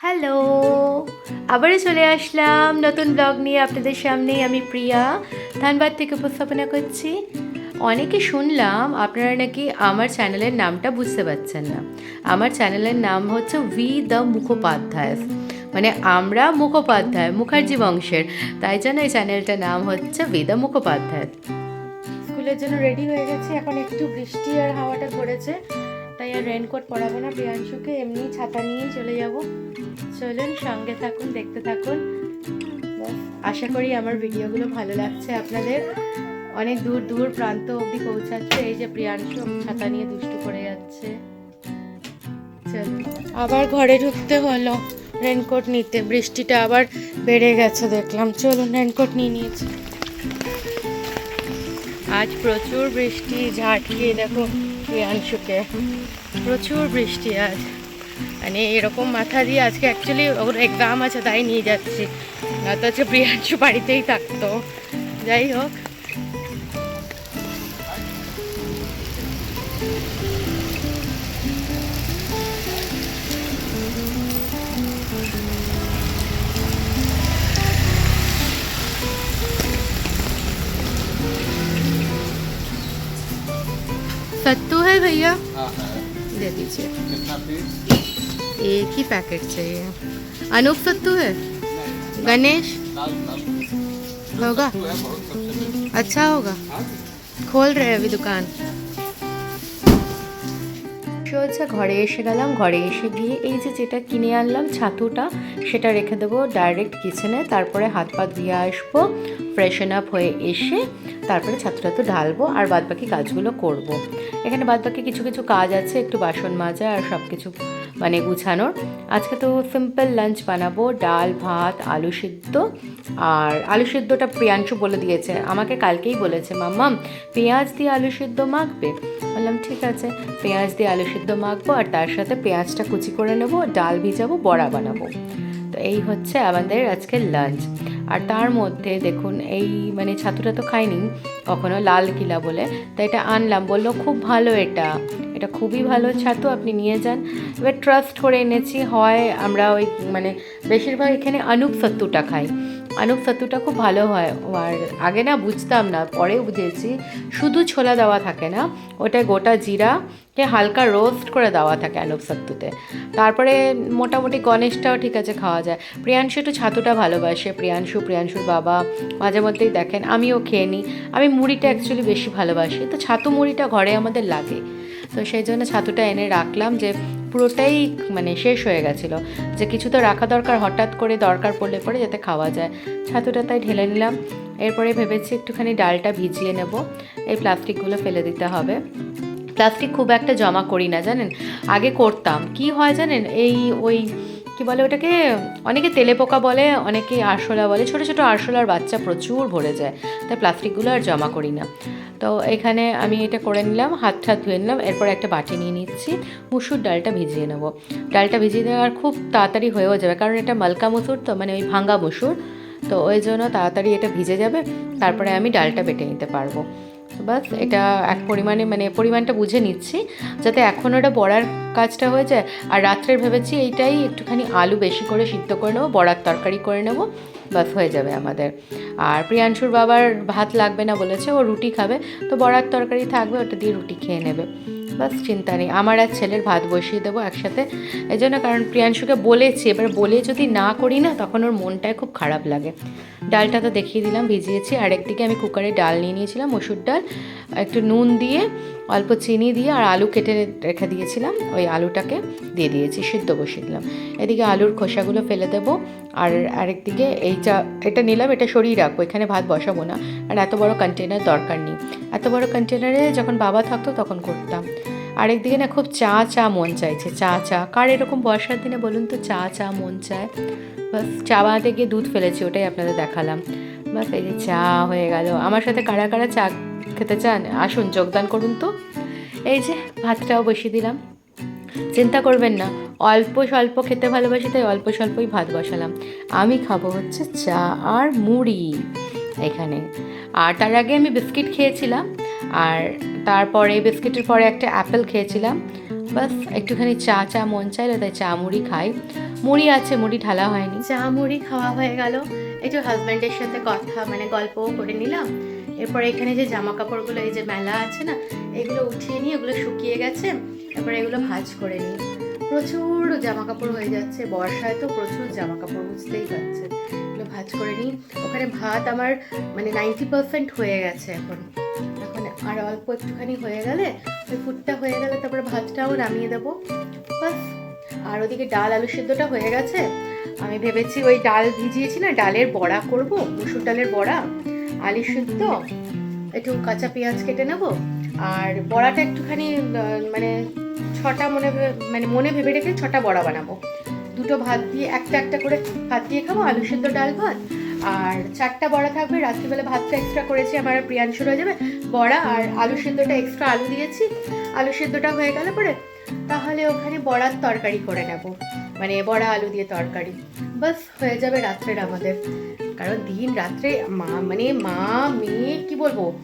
Hello, আবারও চলে আসলাম নতুন ব্লগ নিয়ে আপনাদের সামনে আমি প্রিয়া। ধানবাদ থেকে উপস্থাপনা করছি। অনেকে শুনলাম আপনারা নাকি আমার চ্যানেলের নামটা বুঝতে পারছেন না। আমার চ্যানেলের নাম হচ্ছে উই দ্য মুখোপাধ্যায়। মানে আমরা মুখোপাধ্যায় মুখার্জি বংশের তাই জন্য এই চ্যানেলটার নাম হচ্ছে দ্য মুখোপাধ্যায়। স্কুলের জন্য রেডি হয়ে গেছি। এখন একটু বৃষ্টি আর হাওয়াটা পড়েছে তাই আর রেনকোট পরাবো না। প্রিয়াংশুকে এমনি ছাতা নিয়েই চলে যাব। চলুন সঙ্গে থাকুন, দেখতে থাকুন। আশা করি আমার ভিডিওগুলো ভালো লাগছে আপনাদের। অনেক দূর দূর প্রান্ত অবধি পৌঁছাচ্ছে। এই যে প্রিয়াংশু ছাতা নিয়ে দুষ্টু করে যাচ্ছে। আবার ঘরে ঢুকতে হলো। রেনকোট নিতে, বৃষ্টিটা আবার বেড়ে গেছে দেখলাম। চলুন রেনকোট নিয়ে নিয়েছি। আজ প্রচুর বৃষ্টি ঝাঁটিয়ে দেখো। প্রিয়াংশুকে প্রচুর বৃষ্টি আজ। মানে এরকম মাথা দিয়ে আজকে অ্যাকচুয়ালি ওর এক্সাম আছে, তাই নিয়ে যাচ্ছি। না তো হচ্ছে প্রিয়াংশু বাড়িতেই থাকতো। যাই হোক। सत्तू है भैया हाँ है दे दीजिए कितना पीस एक ही पैकेट चाहिए अनूप सत्तू है गणेश लाल लाल होगा तो है बहुत सबसे अच्छा होगा খোল রে अभी দোকান হচ্ছে ঘরে এসে গেলাম ঘরে এসে গিয়ে এই যে যেটা কিনে আনলাম ছাতুটা সেটা রেখে দেবো ডাইরেক্ট কিচেনে তারপরে হাত পা ধুয়ে আসবো ফ্রেশন আপ হয়ে এসে তারপরে ছাতুটা তো ঢালবো আর বাদবাকি কাজগুলো করব। এখানে বাদবাকি কিছু কিছু কাজ আছে, একটু বাসন মাজা আর সব কিছু মানে গুছানোর। আজকে তো সিম্পল লাঞ্চ বানাবো, ডাল, ভাত, আলু সিদ্ধ। আর আলু সিদ্ধটা প্রিয়াংশু বলে দিয়েছে, আমাকে কালকেই বলেছে, মাম্মাম, পেঁয়াজ দিয়ে আলু সিদ্ধ মাখবে? বললাম, ঠিক আছে, পেঁয়াজ দিয়ে আলু সিদ্ধ মাখবো আর তার সাথে পেঁয়াজটা কুচি করে নেব, ডাল ভিজাবো, বড়া বানাবো। তো এই হচ্ছে আমাদের আজকের লাঞ্চ আর তার মধ্যে দেখুন, এই মানে ছাতুটা তো খাইনি, কখনো লাল কিলা বলে তো এটা আনলাম। বলল, খুব ভালো এটা এটা খুবই ভালো ছাতু, আপনি নিয়ে যান। এবার ট্রাস্ট করে এনেছি, হয় আমরা ওই মানে বেশিরভাগ এখানে আনুপ সত্তুটা খাই। আনুপ সত্তুটা খুব ভালো হয়। আর আগে না বুঝতাম না, পরে বুঝেছি। শুধু ছোলা দেওয়া থাকে না, ওটা গোটা জিরাকে হালকা রোস্ট করে দেওয়া থাকে আনুপ সত্তুতে। তারপরে মোটামুটি গণেশটাও ঠিক আছে খাওয়া যায়। প্রিয়াংশু একটু ছাতুটা ভালোবাসে। প্রিয়াংশু, প্রিয়াংশুর বাবা মাঝে মধ্যেই দেখেন, আমিও খেয়ে নিই। আমি মুড়িটা অ্যাকচুয়ালি বেশি ভালোবাসি। তো ছাতু মুড়িটা ঘরে আমাদের লাগে। তো সেই জন্য ছাতুটা এনে রাখলাম যে পুরোটাই মানে শেষ হয়ে গেছিল। যে কিছু তো রাখা দরকার, হঠাৎ করে দরকার পড়লে পরে যাতে খাওয়া যায়। ছাতুটা তাই ঢেলে নিলাম। এরপরে ভেবেছি একটুখানি ডালটা ভিজিয়ে নেব। এই প্লাস্টিকগুলো ফেলে দিতে হবে। প্লাস্টিক খুব একটা জমা করি না, জানেন? আগে করতাম। কি হয় জানেন? এই ওই কি বলে ওটাকে? অনেকে তেলে পোকা বলে, অনেকে আরশোলা বলে। ছোটো ছোটো আরশোলার বাচ্চা প্রচুর ভরে যায়। তাই প্লাস্টিকগুলো আর জমা করি না। তো এখানে আমি এটা করে নিলাম, হাত ঠাত ধুয়ে নিলাম, এরপর একটা বাটি নিয়ে নিচ্ছি, মুসুর ডালটা ভিজিয়ে নেব। ডালটা ভিজিয়ে দেওয়ার খুব তাড়াতাড়ি হয়েও যাবে, কারণ এটা মালকা মুসুর তো মানে ওই ভাঙ্গা মুসুর। তো ওই জন্য তাড়াতাড়ি এটা ভিজে যাবে, তারপরে আমি ডালটা বেটে নিতে পারব। বাস, এটা এক পরিমাণে মানে পরিমাণটা বুঝে নিচ্ছি, যাতে এখন ওটা বড়ার কাজটা হয়ে যায়। আর রাত্রের ভেবেছি এইটাই একটুখানি আলু বেশি করে সিদ্ধ করে নেব, বড়ার তরকারি করে নেব, বাস হয়ে যাবে আমাদের। আর প্রিয়াংশুর বাবার ভাত লাগবে না বলেছে, ও রুটি খাবে, তো বড়ার তরকারি থাকবে, ওটা দিয়ে রুটি খেয়ে নেবে। বাস চিন্তা নেই, আমার আর ছেলের ভাত বসিয়ে দেবো একসাথে। এই জন্য কারণ প্রিয়াংশুকে বলেছি, এবার বলে যদি না করি না, তখন ওর মনটায় খুব খারাপ লাগে। ডালটা তো দেখিয়ে দিলাম, ভিজিয়েছি। আর একদিকে আমি কুকারে ডাল নিয়ে নিয়েছিলাম, মসুর ডাল। একটু নুন দিয়ে, অল্প চিনি দিয়ে আর আলু কেটে রেখে দিয়েছিলাম। ওই আলুটাকে দিয়ে দিয়েছি, সিদ্ধ বসিয়ে দিলাম। এদিকে আলুর খোসাগুলো ফেলে দেবো। আর আরেকদিকে এইটা, এটা নিলাম, এটা সরিয়ে রাখব, এখানে ভাত বসাবো না। আর এত বড় কন্টেনার দরকার নেই। এত বড় কন্টেনারে যখন বাবা থাকতো তখন করতাম। আরেকদিকে না খুব চা চা মন চাইছে, চা চা। কার এরকম বর্ষার দিনে বলুন তো চা চা মন চায়? বাস, চা বানাতে গিয়ে দুধ ফেলেছি, ওটাই আপনাদের দেখালাম। বাস, এই যে চা হয়ে গেল। আমার সাথে কারা কারা চা খেতে চান? আসুন, যোগদান করুন তো। এই যে, ভাতটাও বসিয়ে দিলাম। চিন্তা করবেন না, অল্প স্বল্প খেতে ভালোবাসি, তাই অল্প স্বল্পই ভাত বসালাম। আমি খাব হচ্ছে চা আর মুড়ি এখানে। আর তার আগে আমি বিস্কিট খেয়েছিলাম, আর তারপরে বিস্কিটের পরে একটা অ্যাপেল খেয়েছিলাম। বাস, একটুখানি চা চা মন চাইলো তাই চা মুড়ি খাই। মুড়ি আছে, মুড়ি ঢালা হয়নি। চা মুড়ি খাওয়া হয়ে গেল। একটু হাজব্যান্ডের সাথে কথা মানে গল্পও করে নিলাম। এরপরে এখানে যে জামা কাপড়গুলো এই যে মেলা আছে না, এগুলো উঠিয়ে নিয়ে, এগুলো শুকিয়ে গেছে। এরপরে এগুলো ভাজ করে নিই। প্রচুর জামা কাপড় হয়ে যাচ্ছে। বর্ষায় তো প্রচুর জামা কাপড় বুঝতেই পারছে। এগুলো ভাজ করে নিই। ওখানে ভাত আমার মানে নাইনটি পার্সেন্ট হয়ে গেছে এখন এখন। আর অল্প একটুখানি হয়ে গেলে ওই ফুটটা হয়ে গেলে তারপরে ভাতটাও নামিয়ে দেবো। বাস। আর ওদিকে ডাল আলু সিদ্ধটা হয়ে গেছে। আমি ভেবেছি ওই ডাল ভিজিয়েছি না, ডালের বড়া করব, মুসুর ডালের বড়া, আলু সিদ্ধ, একটু কাঁচা পেঁয়াজ কেটে নেব। আর বড়াটা একটুখানি মানে ছটা মনে মানে মনে ভেবে রেখে ছটা বড়া বানাবো। দুটো ভাত দিয়ে, একটা একটা করে ভাত দিয়ে খাব, আলু সিদ্ধ, ডাল, ভাত। আর চারটা বড়া থাকবে, রাত্রিবেলা ভাতটা এক্সট্রা করেছি, আমার প্রিয়াংশুর হয়ে যাবে। বড়া আর আলু সিদ্ধটা এক্সট্রা আলু দিয়েছি। আলু সিদ্ধটা হয়ে গেলে পরে তাহলে ওখানে বড়ার তরকারি করে নেব। মানে বড়া, আলু দিয়ে তরকারি। বাস, হয়ে যাবে রাত্রের আমাদের। কারণ দিন রাত্রে মা মানে মা, মেয়ে, কি বলব?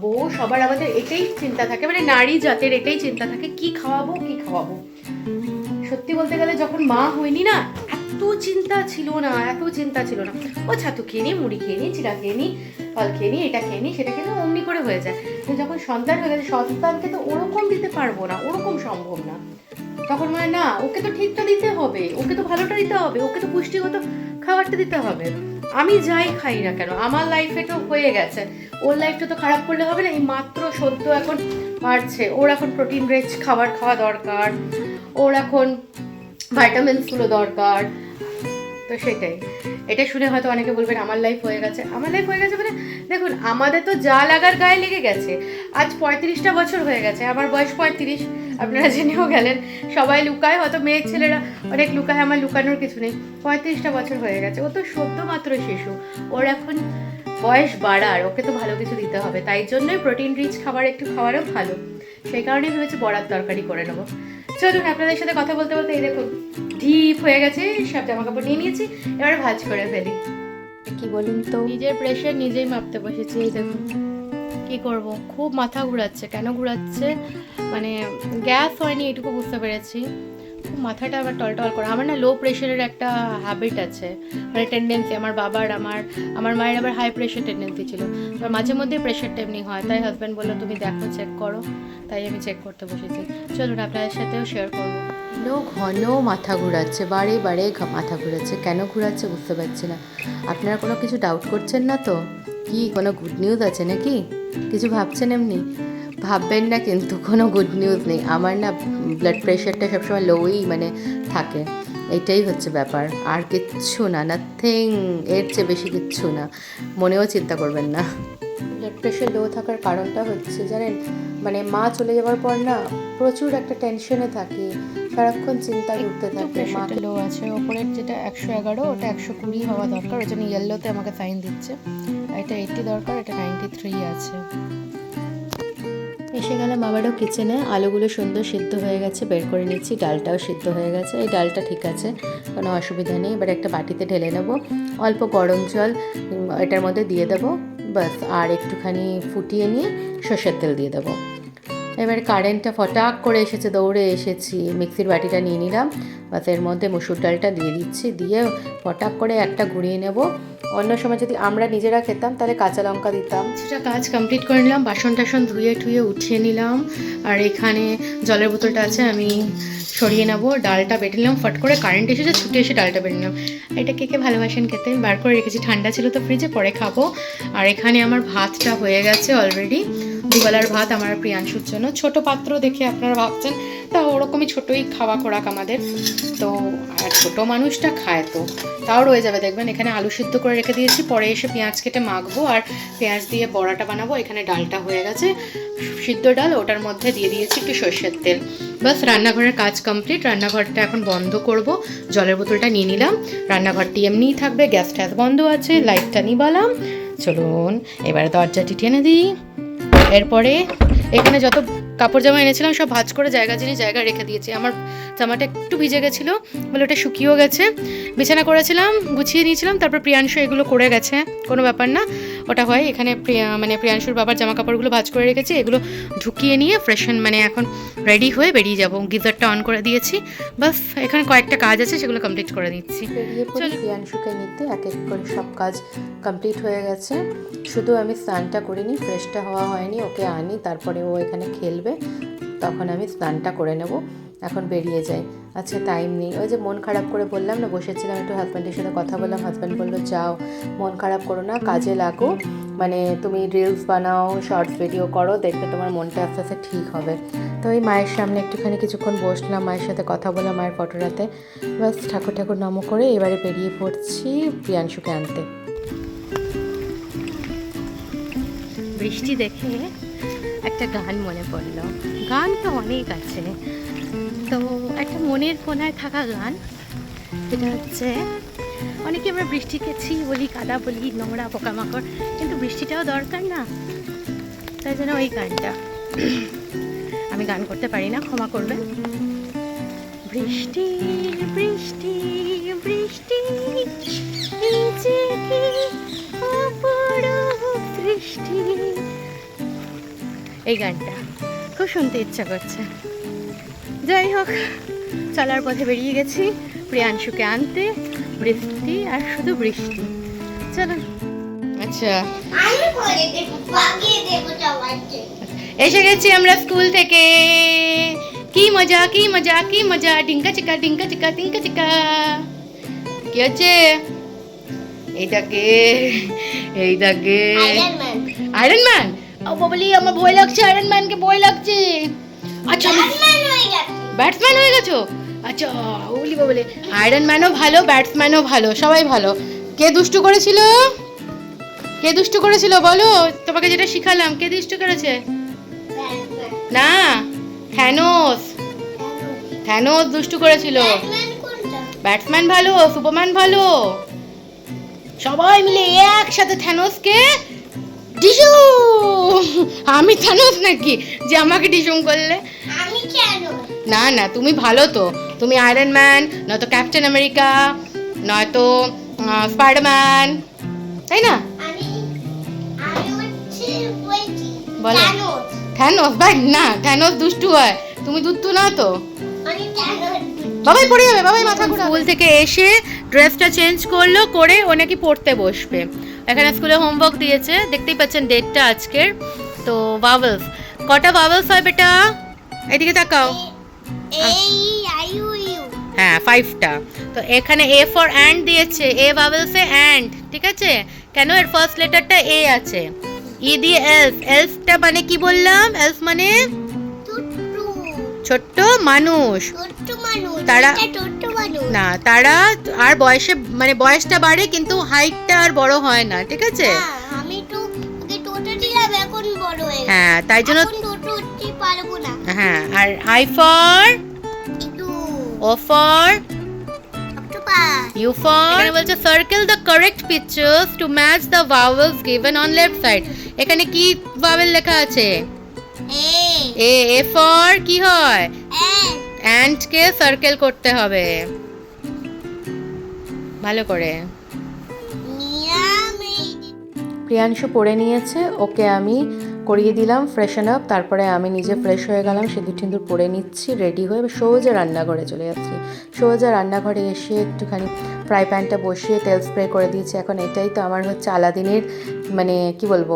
বউ, সবার আমাদের এটাই চিন্তা থাকে। মানে নারী জাতের এটাই চিন্তা থাকে, কি খাওয়াবো কি খাওয়াবো। সত্যি বলতে গেলে যখন মা হইনি না এত চিন্তা ছিল না, এত চিন্তা ছিল না। ও ছাতু খেয়ে নি মুড়ি খেয়ে নি চিড়া খেয়ে নিই ফল খেয়ে নি এটা খেয়ে নি সেটা নি অমনি করে হয়ে যায়। কিন্তু যখন সন্তান হয়ে গেছে, সন্তানকে তো ওরকম দিতে পারব না, ওরকম সম্ভব না। তখন মানে না, ওকে তো ঠিকটা দিতে হবে, ওকে তো ভালোটা দিতে হবে, ওকে তো পুষ্টিগত খাবারটা দিতে হবে। আমি যাই খাই না কেন, আমার লাইফে তো হয়ে গেছে। ওর লাইফটা তো খারাপ করলে হবে না, এই মাত্র সদ্য এখন বাড়ছে। ওর এখন প্রোটিন রিচ খাবার খাওয়া দরকার, ওর এখন ভাইটামিনসগুলো দরকার তো সেটাই। এটা শুনে হয়তো অনেকে বলবেন, আমার লাইফ হয়ে গেছে। আমার লাইফ হয়ে গেছে মানে দেখুন, আমাদের তো যা লাগার গায়ে লেগে গেছে। আজ পঁয়ত্রিশটা বছর হয়ে গেছে, আমার বয়স পঁয়ত্রিশ, আপনারা জেনেও গেলেন। সবাই লুকায়, হয়তো মেয়ের ছেলেরা অনেক লুকায়, আমার লুকানোর কিছু নেই। পঁয়ত্রিশটা বছর হয়ে গেছে, ও তো সদ্য মাত্র শিশু। ওর এখন বয়স বাড়ার, ওকে তো ভালো কিছু দিতে হবে। তাই জন্যই প্রোটিন রিচ খাবার একটু খাওয়ারও ভালো। সেই কারণেই ভেবেছি বড়ার তরকারি করে নেব। চলুন আপনাদের সাথে কথা বলতে বলতে এই দেখুন ঢিপ হয়ে গেছে সব জামা কাপড় নিয়ে নিয়েছি এবার ভাজ করে ফেলি। কি বলুন তো? নিজের প্রেশার নিজেই মাপতে বসেছি এই দেখুন কি করব? খুব মাথা ঘুরাচ্ছে কেন ঘুরাচ্ছে? মানে গ্যাস হয়নি এটুকু বুঝতে পেরেছি। খুব মাথাটা আবার টলটল করে। আমার না লো প্রেশারের একটা হ্যাবিট আছে। মানে টেন্ডেন্সি আমার বাবার, আমার আমার মায়ের আবার হাই প্রেশার টেন্ডেন্সি ছিল। তো মাঝে মধ্যে প্রেশারটা এমনি হয়। তাই হাজব্যান্ড বলল, তুমি দেখো চেক করো। তাই আমি চেক করতে বসেছি। চলুন, আপনাদের সাথেও শেয়ার করব। ঘন ঘন মাথা ঘোরাচ্ছে, বারে বারে মাথা ঘোরাচ্ছে। কেন ঘোরাচ্ছে বুঝতে পারছি না। আপনারা কোনো কিছু ডাউট করছেন না তো? কি, কোনো গুড নিউজ আছে নাকি? কিছু ভাবছেন এমনি? ভাববেন না কিন্তু কোনো গুড নিউজ নেই। আমার না ব্লাড প্রেশারটা সবসময় লোই মানে থাকে। এটাই হচ্ছে ব্যাপার। আর কিচ্ছু না নাথিং এর চেয়ে বেশি কিচ্ছু না। মনেও চিন্তা করবেন না। ব্লাড প্রেশার লো থাকার কারণটা হচ্ছে জানেন মানে মা চলে যাওয়ার পর না প্রচুর একটা টেনশনে থাকি। সারাক্ষণ চিন্তা করতে থাকে। মাকে লো আছে। ওপরের যেটা একশো এগারো ওটা একশো কুড়ি হওয়া দরকার। ওই জন্য ইয়েলোতে আমাকে সাইন দিচ্ছে। এটা এইটটি দরকার এটা নাইনটি থ্রি আছে। এসে গেলাম আবারও কিচেনে আলুগুলো সুন্দর সিদ্ধ হয়ে গেছে, বের করে নিচ্ছি। ডালটাও সিদ্ধ হয়ে গেছে। এই ডালটা ঠিক আছে, কোনো অসুবিধা নেই। এবার একটা বাটিতে ঢেলে নেব। অল্প গরম জল এটার মধ্যে দিয়ে দেবো। বাস আর একটুখানি ফুটিয়ে নিয়ে সর্ষের তেল দিয়ে দেবো। এবার কারেন্টটা ফটাক করে এসেছে, দৌড়ে এসেছি। মিক্সির বাটিটা নিয়ে নিলাম, বাসের মধ্যে মসুর ডালটা দিয়ে দিচ্ছি, দিয়ে ফটাক করে একটা ঘুরিয়ে নেব। অন্য সময় যদি আমরা নিজেরা খেতাম, তাহলে কাঁচা লঙ্কা দিতাম। সেটা কাজ কমপ্লিট করে নিলাম, বাসন টাসন ধুয়ে টুয়ে উঠিয়ে নিলাম। আর এখানে জলের বোতলটা আছে, আমি সরিয়ে নেব। ডালটা বেটে নিলাম, ফট করে কারেন্ট এসেছে, ছুটে এসে ডালটা বেটে নিলাম। এটা কে কে ভালোবাসেন খেতে? বার করে রেখেছি, ঠান্ডা ছিল তো ফ্রিজে পরে খাব। আর এখানে আমার ভাতটা হয়ে গেছে অলরেডি দুবেলার ভাত আমার প্রিয়াংশুর জন্য। ছোট পাত্র দেখে আপনারা ভাবছেন, তা ওরকমই ছোটই খাওয়া খোরাক আমাদের। তো, আর ছোট মানুষটা খায় তো, তাও রয়ে যাবে। দেখবেন এখানে আলু সিদ্ধ করে রেখে দিয়েছি, পরে এসে পেঁয়াজ কেটে মাখবো, আর পেঁয়াজ দিয়ে বড়াটা বানাবো। এখানে ডালটা হয়ে গেছে। সিদ্ধ ডাল, ওটার মধ্যে দিয়ে দিয়েছি একটু সর্ষের তেল। বাস, রান্নাঘরের কাজ কমপ্লিট। রান্নাঘরটা এখন বন্ধ করব। জলের বোতলটা নিয়ে নিলাম। রান্নাঘরটি এমনিই থাকবে, গ্যাস ট্যাস বন্ধ আছে, লাইটটা নিবালাম। চলুন, এবার দরজাটি টেনে দিই। এরপরে এখানে যত কাপড় জামা এনেছিলাম, সব ভাজ করে জায়গা জিনিস জায়গা রেখে দিয়েছি। আমার জামাটা একটু ভিজে গেছিল, বলে ওটা শুকিয়েও গেছে। বিছানা করেছিলাম, গুছিয়ে নিয়েছিলাম, তারপর প্রিয়াংশু এগুলো করে গেছে, কোনো ব্যাপার না। ওটা হয়। এখানে মানে প্রিয়াংশুর বাবার জামা কাপড়গুলো ভাজ করে রেখেছি। এগুলো ঢুকিয়ে নিয়ে ফ্রেশন মানে এখন রেডি হয়ে বেরিয়ে যাব। গিজারটা অন করে দিয়েছি। বাস এখানে কয়েকটা কাজ আছে সেগুলো কমপ্লিট করে দিচ্ছি প্রিয়াংশুকে নিতে। এক এক করে সব কাজ কমপ্লিট হয়ে গেছে। শুধু আমি স্নানটা করিনি ফ্রেশটা হওয়া হয়নি। ওকে আনি তারপরে ও এখানে খেলবে। তখন আমি স্নানটা করে নেব। এখন বেরিয়ে যাই আচ্ছা টাইম নেই। ওই যে মন খারাপ করে বললাম না, বসেছিলাম একটু হাজব্যান্ডের সাথে কথা বললাম। হাজব্যান্ড বলল, যাও, মন খারাপ করো না, কাজে লাগো। মানে তুমি রিলস বানাও শর্টস ভিডিও করো, দেখবে তোমার মনটা আস্তে আস্তে ঠিক হবে। তো ওই মায়ের সামনে একটুখানি কিছুক্ষণ বসলাম, মায়ের সাথে কথা বললাম মায়ের ফটোটাতে বাস ঠাকুর ঠাকুর নম করে এবারে বেরিয়ে পড়ছি প্রিয়াংশুকে আনতে। বৃষ্টি দেখে একটা গান মনে পড়ল। গান তো অনেক আছে। তো একটা মনের কোনায় থাকা গান। এটা হচ্ছে, অনেকে আমরা বৃষ্টিকে ছি বলি, কাদা বলি, নোংরা, পোকামাকড়, কিন্তু বৃষ্টিটাও দরকার না। তাই জন্য ওই গানটা। আমি গান করতে পারি না, ক্ষমা করবেন। বৃষ্টি বৃষ্টি বৃষ্টি? এই গানটা, খুব শুনতে ইচ্ছা করছে। যাই হোক চলার পথে বেরিয়ে গেছি। প্রিয়াংশুকে আনতে বৃষ্টি আর শুধু বৃষ্টি। চলো আচ্ছা। এসে গেছি আমরা স্কুল থেকে। কি মজা কি মজা কি মজা? ডিঙ্কা চিকা ডিঙ্কা চিকা ডিঙ্কা চিকা। কি হচ্ছে? এইটাকে এইটাকে আয়রন ম্যান আয়রন ম্যান ও বলি আমার ভয় লাগছে আয়রন ম্যানকে ভয় লাগছে। আচ্ছা। ব্যাটসম্যান হয়ে গেছো? আচ্ছা বলি বলে আয়রন ম্যানও ভালো ব্যাটসম্যানও ভালো, সবাই ভালো। কে দুষ্টু করেছিল? কে দুষ্টু করেছিল বলো? তোমাকে যেটা শিখালাম, কে দুষ্টু করেছে? না থ্যানোস থ্যানোস দুষ্টু করেছিল। ব্যাটসম্যান ভালো সুপারম্যান ভালো। সবাই মিলে একসাথে থ্যানোসকে ডিসু। আমি থ্যানোস নাকি? যে আমাকে ডিসুম করলে। আমি কেন না না তুমি ভালো তো। তুমি আয়রন ম্যান নয়তো ক্যাপ্টেন আমেরিকা নয়তো স্পাইডারম্যান তাই না? আমি আমি হচ্ছে বলো। থ্যানোস ভাই না থ্যানোস দুষ্টু হয়। তুমি দুষ্টু না তো? আমি বাবাই পড়ে যাবে বাবাই মাথা ঘুরে স্কুল থেকে এসে ড্রেসটা চেঞ্জ করল করে ও নাকি পড়তে বসবে। এখানে স্কুলে হোমওয়ার্ক দিয়েছে দেখতেই পাচ্ছেন ডেটটা আজকের। তো বাবলস কটা বাবলস হয় বেটা? এদিকে তাকাও। হ্যাঁ ফাইভটা তো এখানে এ ফর অ্যান্ড দিয়েছে। এ বাবলসে অ্যান্ড ঠিক আছে? কেন? এর ফার্স্ট লেটারটা এ আছে। ই দিয়ে এলস এলসটা মানে কি বললাম? এলস মানে ছোট্ট মানুষ। তারা- না তারা আর বয়সে মানে বয়সটা বাড়ে কিন্তু হাইটটা আর বড় হয় না ঠিক আছে? হ্যাঁ, হয়ে তাই জন্য পারব না। হ্যাঁ আর I for? O for? U for? এখানে বলছে circle the correct pictures to match the vowels given on left side এখানে কি ভাওয়েল লেখা আছে? এ। এ ফর কি হয়? অ্যান্ড। কে সার্কেল করতে হবে? ভালো করে। প্রিয়াংশু পড়ে নিয়েছে ওকে আমি করিয়ে দিলাম ফ্রেশন আপ তারপরে আমি নিজে ফ্রেশ হয়ে গেলাম, সিঁদুর টিন্দুর পরে নিচ্ছি রেডি হয়ে সোজা রান্নাঘরে চলে যাচ্ছি। সোজা রান্নাঘরে এসে একটুখানি ফ্রাই প্যানটা বসিয়ে তেল স্প্রে করে দিয়েছি। এখন এটাই তো আমার হচ্ছে আলাদিনের মানে কি বলব,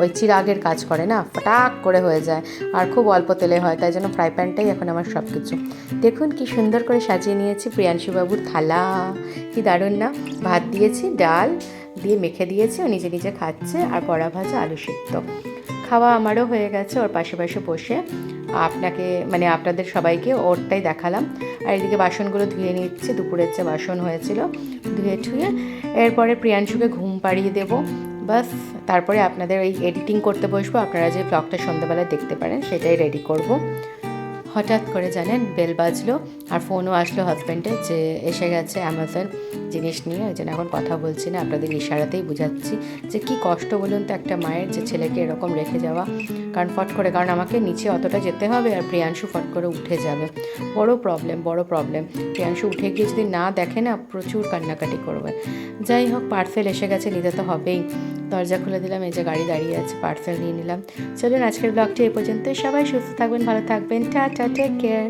ওই চিরাগের কাজ করে না, ফটাক করে হয়ে যায়। আর খুব অল্প তেলে হয়, তাই জন্য ফ্রাই প্যানটাই এখন আমার সব কিছু দেখুন কি সুন্দর করে সাজিয়ে নিয়েছি প্রিয়াংশু বাবুর থালা। কি দারুণ না? ভাত দিয়েছি, ডাল দিয়ে মেখে দিয়েছে, ও নিজে নিজে খাচ্ছে, আর বড়া ভাজা, আলু সিদ্ধ। খাওয়া আমারও হয়ে গেছে ওর পাশে পাশে বসে। আপনাকে মানে আপনাদের সবাইকে ওরটাই দেখালাম। আর এদিকে বাসনগুলো ধুয়ে নিচ্ছে দুপুরের চেয়ে বাসন হয়েছিল, ধুয়ে ঠুয়ে এরপরে প্রিয়াংশুকে ঘুম পাড়িয়ে দেবো। বাস, তারপরে আপনাদের ওই এডিটিং করতে বসবো। আপনারা যে ব্লগটা সন্ধ্যাবেলায় দেখতে পারেন, সেটাই রেডি করব। হঠাৎ করে জানেন বেল বাজলো আর ফোনও আসলো হাজব্যান্ডের যে এসে গেছে অ্যামাজন জিনিস নিয়ে। ওই জন্য এখন কথা বলছি না, আপনাদের ইশারাতেই বুঝাচ্ছি যে কি কষ্ট বলুন তো একটা মায়ের যে ছেলেকে এরকম রেখে যাওয়া। কারণ ফট করে, কারণ আমাকে নিচে অতটা যেতে হবে আর প্রিয়াংশু ফট করে উঠে যাবে। বড় প্রবলেম বড় প্রবলেম প্রিয়াংশু উঠে গিয়ে যদি না দেখে না, প্রচুর কান্নাকাটি করবে। যাই হোক পার্সেল এসে গেছে, নিতে তো হবেই। দরজা খুলে দিলাম, এই যে গাড়ি দাঁড়িয়ে আছে পার্সেল নিয়ে নিলাম। চলুন আজকের ব্লগটি এই পর্যন্ত সবাই সুস্থ থাকবেন, ভালো থাকবেন। টা টা টেক কেয়ার